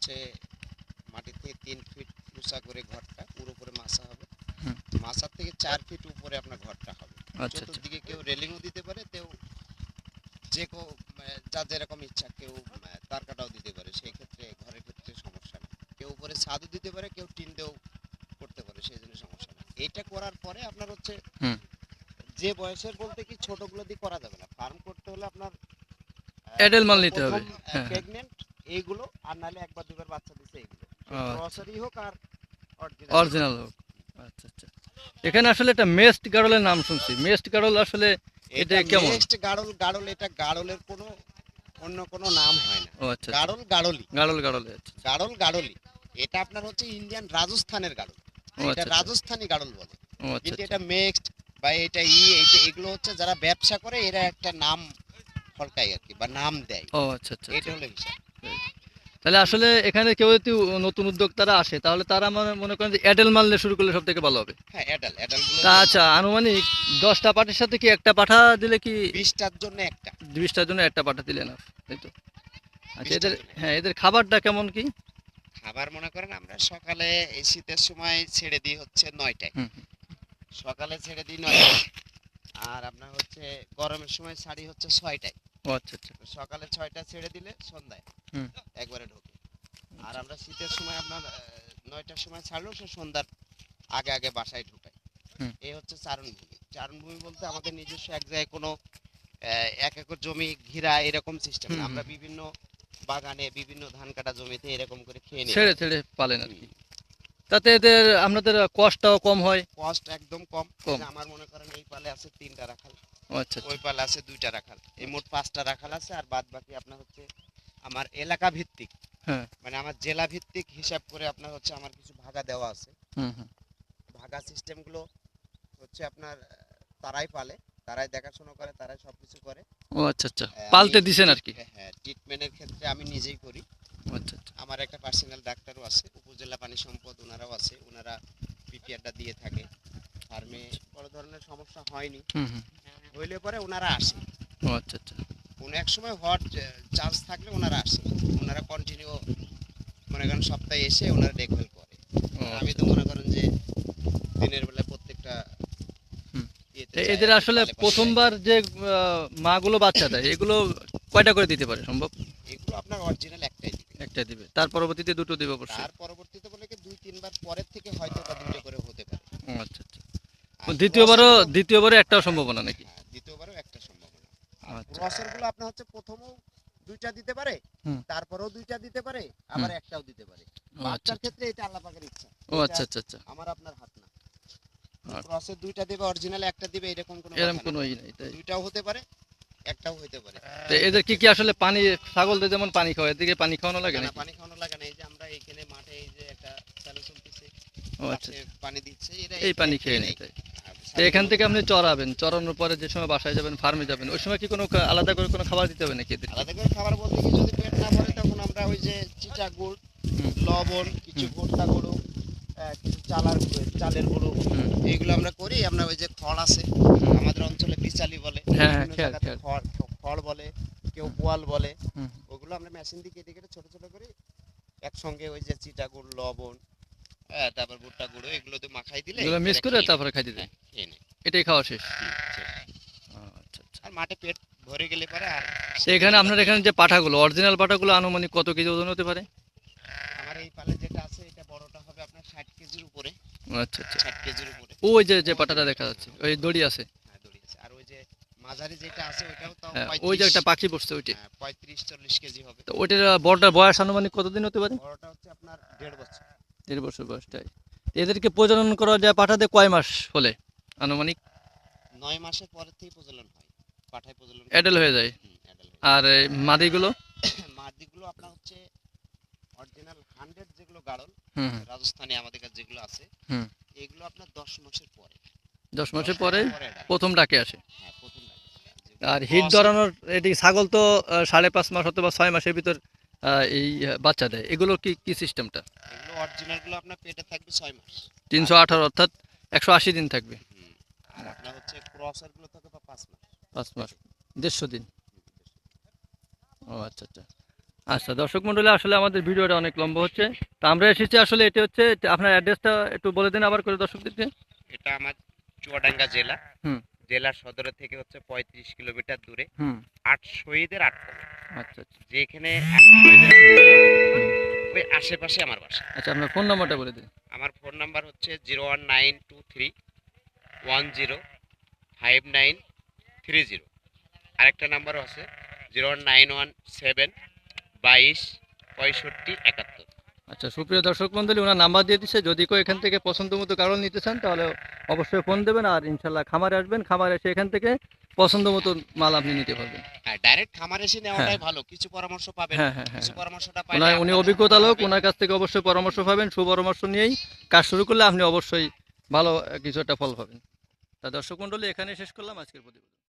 হচ্ছে মাটি থেকে তিন ফিট উঁচা করে ঘরটা পুরো উপরে মাছা হবে। মাছার থেকে চার ফিট উপরে আপনার ঘরটা হবে। আচ্ছা আচ্ছা। চতুর্দিকে কেউ রেলিংও দিতে পারে কেউ যে কেউ যার যেরকম ইচ্ছা কেউ তার কাটাও দিতে পারে। সেই ক্ষেত্রে ঘরের ক্ষেত্রে সমস্যা নেই। কেউ উপরে ছাদও দিতে পারে কেউ টিন দিয়েও করতে পারে সেই জন্য সমস্যা নেই। এইটা করার পরে আপনার হচ্ছে যে বয়সের বলতে কি ছোটগুলো দিয়ে করা যাবে না। ফার্ম করতে হলে আপনার Adult মাল নিতে হবে। প্রেগনেন্ট এইগুলো আর নাহলে একবার দুবার বাচ্চা দিচ্ছে এইগুলো আচ্ছা। গ্রসারি হোক আর অরিজিনাল হোক। আচ্ছা আচ্ছা। এখানে আসলে একটা মেস্ট গাড়লের নাম শুনছি। মেস্ট গাড়ল আসলে এটা কেমন? নেক্সট গাড়ল গাড়ল এটা গাড়লের কোনো অন্য কোনো নাম হয় না। ও আচ্ছা আচ্ছা। গাড়ল গাড়লি গাড়ল গাড়ল আচ্ছা গাড়ল গাড়লি এটা আপনার হচ্ছে ইন্ডিয়ান রাজস্থানের গাড়ল এটা আচ্ছা আচ্ছা। রাজস্থানী গাড়ল বলে। আচ্ছা কিন্তু আচ্ছা। এটা মিক্সড বা এটা ই এটা এগুলো হচ্ছে যারা ব্যবসা করে এরা একটা নাম ফলকায় আর কি বা নাম দেয়। ও আচ্ছা আচ্ছা এটা হলো বিষয় তাহলে আসলে এখানে কেউ যদি নতুন উদ্যোক্তারা আসে তাহলে তারা মনে মনে করেন যে অ্যাডেল মাল দিয়ে শুরু করলে সব থেকে ভালো হবে। হ্যাঁ অ্যাডাল অ্যাডাল তা আচ্ছা আনুমানিক দশটা পাটির সাথে কি একটা পাঠা দিলে কি বিশটার জন্য একটা। বিশটার জন্য একটা পাঠা দিলে না তাই তো? আচ্ছা এদের হ্যাঁ এদের খাবারটা কেমন কি? খাবার মনে করেন আমরা সকালে এই শীতের সময় ছেড়ে দিই হচ্ছে নয়টায়। সকালে ছেড়ে দিই নয়টায়। আর আপনার হচ্ছে গরমের সময় ছাড়ি হচ্ছে ছয়টায়। ও আচ্ছা আচ্ছা। সকালে ছয়টা ছেড়ে দিলে সন্ধ্যায়। একবারে ঢোকে। আর আমরা শীতের সময় আপনার নয়টার সময় ছাড়লেও সে সন্ধ্যার আগে আগে বাসায় হুম। এই হচ্ছে চারণভূমি। চারণভূমি বলতে আমাদের নিজস্ব এক জায়গায় কোনো এক একর জমি ঘিরা এরকম সিস্টেম আমরা বিভিন্ন বাগানে বিভিন্ন ধান কাটা জমিতে এরকম করে খেয়ে নিই। ছেড়ে ছেড়ে পালেন আর কি। তাতে এদের আপনাদের কষ্টটাও কম হয়? কষ্ট একদম কম। কম। আমার মনে করেন এই পালে আছে তিনটা রাখাল। আচ্ছা আচ্ছা। ওই পালে আছে দুইটা রাখাল। এই মোট পাঁচটা রাখাল আছে আর বাদ বাকি আপনার হচ্ছে আমার এলাকা ভিত্তিক। হ্যাঁ। মানে আমার জেলা ভিত্তিক হিসাব করে আপনার হচ্ছে আমার কিছু ভাগা দেওয়া আছে। হুম হুম। ভাগা সিস্টেমগুলো হচ্ছে আপনার তারাই পালে তারাই দেখাশোনা করে তারাই সবকিছু করে। ও আচ্ছা আচ্ছা। আমি- দিছেন আর কি? হ্যাঁ ট্রিটমেন্টের ক্ষেত্রে আমি নিজেই করি। আচ্ছা আচ্ছা। আমার একটা পার্সোনাল ডাক্তারও আছে উপজেলা পানি সম্পদ ওনারাও আছে ওনারা পিপিআরটা দিয়ে থাকে। ফার্মে বড় ধরনের সমস্যা হয়নি। হইলে পরে ওনারা আসে। ও আচ্ছা আচ্ছা। কোনো এক সময় হট চান্স থাকলে ওনারা আসে। ওনারা কন্টিনিউ মনে করেন সপ্তাহে এসে ওনারা দেখভাল করে। আমি তো মনে করেন যে দিনের বেলা প্রত্যেকটা এদের আসলে প্রথমবার যে মাগুলো বাচ্চা দেয় এগুলো কয়টা করে দিতে পারে সম্ভব? এগুলো আপনার অরিজিনাল একটাই দিবে। একটা দিবে। তার পরবর্তীতে দুটো দিবে অবশ্যই। তার পরবর্তীতে বলে কি দুই তিনবার পরের থেকে হয়তো বা দুটো করে হতে পারে। আচ্ছা আচ্ছা। দ্বিতীয়বারও দ্বিতীয়বারও একটাও সম্ভাবনা নাকি? হ্যাঁ, আচ্ছা। ক্রসেরগুলো আপনার হচ্ছে প্রথমেও দুইটা দিতে পারে তারপরেও দুইটা দিতে পারে আবার একটাও দিতে পারে। আচ্ছা বাচ্চার আচ্ছা ক্ষেত্রে এটা আল্লাহ পাকের ইচ্ছা। ও আচ্ছা আচ্ছা আচ্ছা। আমার আপনার হাত না। আচ্ছা। ক্রসের দুইটা দেবে অরিজিনাল একটা দিবে এরকম কোনো এরকম কোনো ই নেই তাই। দুইটাও হতে পারে একটাও হতে পারে। তো এদের কি কি আসলে পানি ছাগলদের যেমন পানি খাওয়ায় এদিকে পানি খাওয়ানো লাগে না, না, পানি খাওয়ানো লাগে না। এই যে আমরা এখানে মাঠে এই যে একটা চালু চলতেছে ও আচ্ছা পানি দিচ্ছে এরা এই পানি খেয়ে নেয়। এখান থেকে আপনি চড়াবেন চড়ানোর পরে যে সময় বাসায় যাবেন ফার্মে যাবেন ওই সময় কি কোনো আলাদা করে কোনো খাবার দিতে হবে নাকি আলাদা করে খাবার বলতে কি যদি পেট না ভরে তখন আমরা ওই যে চিটা গুড় লবণ কিছু ভুট্টা গুঁড়ো কিছু চালার গুঁড়ো, চালের গুঁড়ো। এইগুলো আমরা করি। আমরা ওই যে খড় আছে আমাদের অঞ্চলে বিচালি বলে হ্যাঁ, হ্যাঁ। খড় খড় বলে কেউ পোয়াল বলে ওগুলো আমরা মেশিন দিয়ে কেটে কেটে ছোট ছোট করে একসঙ্গে ওই যে চিটা গুড় লবণ হ্যাঁ, তারপর ভুট্টা গুঁড়ো এগুলো দিয়ে মাখাই দিলে এগুলো মিক্স করে তারপরে নেয়। এটাই খাওয়া শেষ। ও, আচ্ছা আচ্ছা। আর মাঠে পেট ভরে গেলে পরে আর তো এখানে আপনার এখানে যে পাঠাগুলো অরিজিনাল পাঠাগুলো আনুমানিক কত কেজি ওজন হতে পারে? আমার এই পালে যেটা আছে এটা বড়টা হবে আপনার ষাট কেজির উপরে। আচ্ছা আচ্ছা। ষাট কেজির উপরে। ওই যে যে পাটাটা দেখা যাচ্ছে ওই দড়ি আছে। হ্যাঁ দড়ি আছে। আর ওই যে মাঝারি যেটা আছে তাও হ্যাঁ ওই যে একটা পাখি বসছে ওইটি। হ্যাঁ, পঁয়ত্রিশ চল্লিশ কেজি হবে। তো ওইটার বড়টার বয়স আনুমানিক কতদিন হতে পারে? বড়টা হচ্ছে আপনার দেড় বছর। দেড় বছর বয়সটাই এদেরকে প্রজনন করা যায় পাঠাতে কয় মাস হলে? আনুমানিক? নয় মাসের পরের থেকে প্রজনন হয়। পাঠায় প্রজনন। অ্যাডেল হয়ে যায়? আর মাদিগুলো। মাদিগুলো আপনার হচ্ছে অরিজিনাল হান্ড্রেড যেগুলো গাড়ল রাজস্থানে আমাদের কাছে যেগুলো আছে হুম। এগুলো আপনার দশ মাসের পরে। দশ মাসের পরে প্রথম ডাকে আসে? হ্যাঁ, আর হিট ধরানোর এটি ছাগল তো সাড়ে পাঁচ মাস অথবা ছয় মাসের ভিতর এই বাচ্চা দেয়। এগুলো কি কি সিস্টেমটা এগুলো অরিজিনালগুলো আপনার পেটে থাকবে ছয় মাস। তিনশো আঠারো অর্থাৎ একশো আশি দিন থাকবে। আর আপনার হচ্ছে ক্রসারগুলো থাকবে পাঁচ মাস। পাঁচ মাস দেড়শো দিন। ও আচ্ছা আচ্ছা। আচ্ছা দর্শক মন্ডলী আসলে আমাদের ভিডিওটা অনেক লম্বা হচ্ছে। তো আমরা এসেছি আসলে এটা হচ্ছে আপনার অ্যাড্রেসটা একটু বলে দিন আবার করে দর্শকদেরকে। এটা আমার চুয়াডাঙ্গা জেলা। হুম। জেলার সদরে থেকে হচ্ছে পঁয়ত্রিশ কিলোমিটার দূরে। হুম। আট শহীদের আট আচ্ছা আচ্ছা। যেখানে ওই আশেপাশে আমার বাসা। আচ্ছা আপনার ফোন নাম্বারটা বলে দিন। আমার ফোন নাম্বার হচ্ছে zero one nine two three one zero five nine three zero. আরেকটা নাম্বারও আছে zero one nine one seven বাইশ পঁয়ষট্টি একাত্তর। আচ্ছা সুপ্রিয় দর্শক মন্ডলী ওনার নাম্বার দিয়ে দিচ্ছে যদি কেউ এখান থেকে পছন্দ মতো কারণ নিতে চান তাহলে অবশ্যই ফোন দেবেন আর ইনশাল্লাহ খামারে আসবেন। খামারে এসে এখান থেকে পছন্দ মতো মাল আপনি নিতে পারবেন। হ্যাঁ ডাইরেক্ট খামারে এসে নেওয়াটাই ভালো। কিছু পরামর্শ পাবেন হ্যাঁ হ্যাঁ হ্যাঁ। কিছু পরামর্শটা পাবেন উনি অভিজ্ঞতা লোক। ওনার কাছ থেকে অবশ্যই পরামর্শ পাবেন সুপরামর্শ নিয়েই কাজ শুরু করলে আপনি অবশ্যই ভালো কিছু একটা ফল পাবেন। তা দর্শক মন্ডলী এখানে শেষ করলাম আজকের প্রতিবেদন।